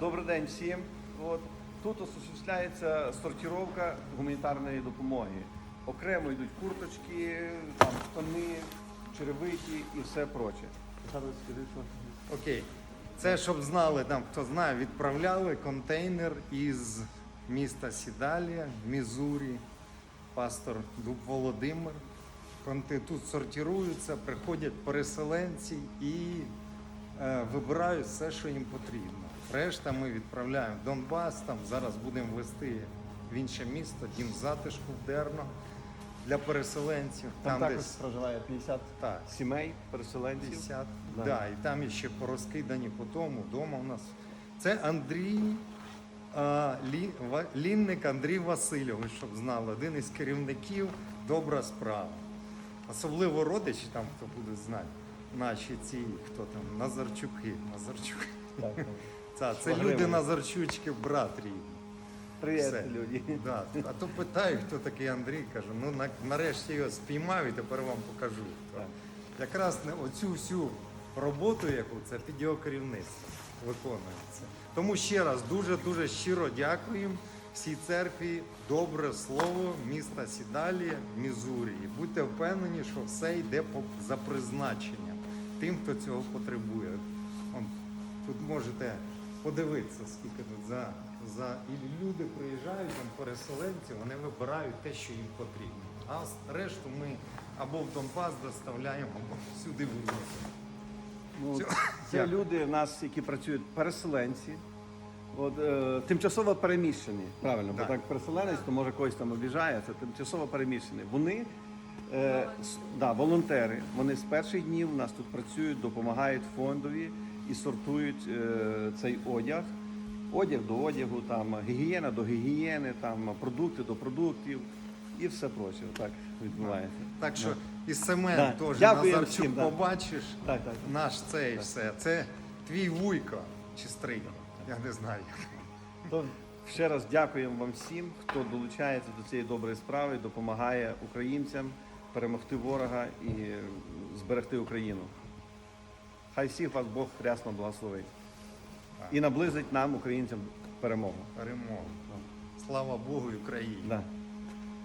Добрий день всім. От, тут осуществляється сортировка гуманітарної допомоги. Окремо йдуть курточки, там, штани, черевики і все проче. Окей. Це щоб знали, там хто знає, відправляли контейнер із міста Сідалія, Мізурі, пастор Дуб Володимир. Конти- Тут сортируються, приходять переселенці і вибирають все, що їм потрібно. Решта ми відправляємо в Донбас, там зараз будемо вести в інше місто, дім затишку в Дерно для переселенців. Там, також десь проживає 50 так, сімей, переселенців. 50. Да. Да. і там ще порозкидані по тому. Дома у нас. Це Андрій а, Лі, Лінник Андрій Васильович, щоб знали, один із керівників добра справа. Особливо родичі, там хто буде знати, наші ці, хто там, Назарчуки. Назарчуки. Так, так. Це, люди Назарчучки, брат рідний. Привіт, Все. люди. Да. А то питаю, хто такий Андрій, кажу, ну на, нарешті його спіймав і тепер вам покажу. То Так. Якраз не оцю всю роботу, яку це під його керівництво виконується. Тому ще раз дуже-дуже щиро дякуємо всій церкві. Добре слово міста Сідалія, Мізурі. І будьте впевнені, що все йде по, за призначенням тим, хто цього потребує. Тут можете подивитися, скільки тут за, за і люди приїжджають, там переселенці, вони вибирають те, що їм потрібно. А решту ми або в Донбас доставляємо, або сюди вивозимо. Ну, Все. це Дякую. люди в нас, які працюють переселенці. От, е, тимчасово переміщені, правильно, бо так переселенець, то може когось там обіжає, це тимчасово переміщені. Вони е, с- да, волонтери, вони з перших днів у нас тут працюють, допомагають фондові і сортують е, цей одяг. Одяг до одягу, там гігієна до гігієни, там продукти до продуктів і все проче. Так відбувається. Так що і Семен Да. теж Дякуємо Назарчук да. побачиш. Так, так. Наш цей все. Це твій вуйко чи стрийко. Я не знаю. То ще раз дякуємо вам всім, хто долучається до цієї доброї справи, допомагає українцям перемогти ворога і зберегти Україну. Хай всіх вас Бог рясно благословить і наблизить нам, українцям, перемогу. Перемогу. Слава Богу і Україні. Да.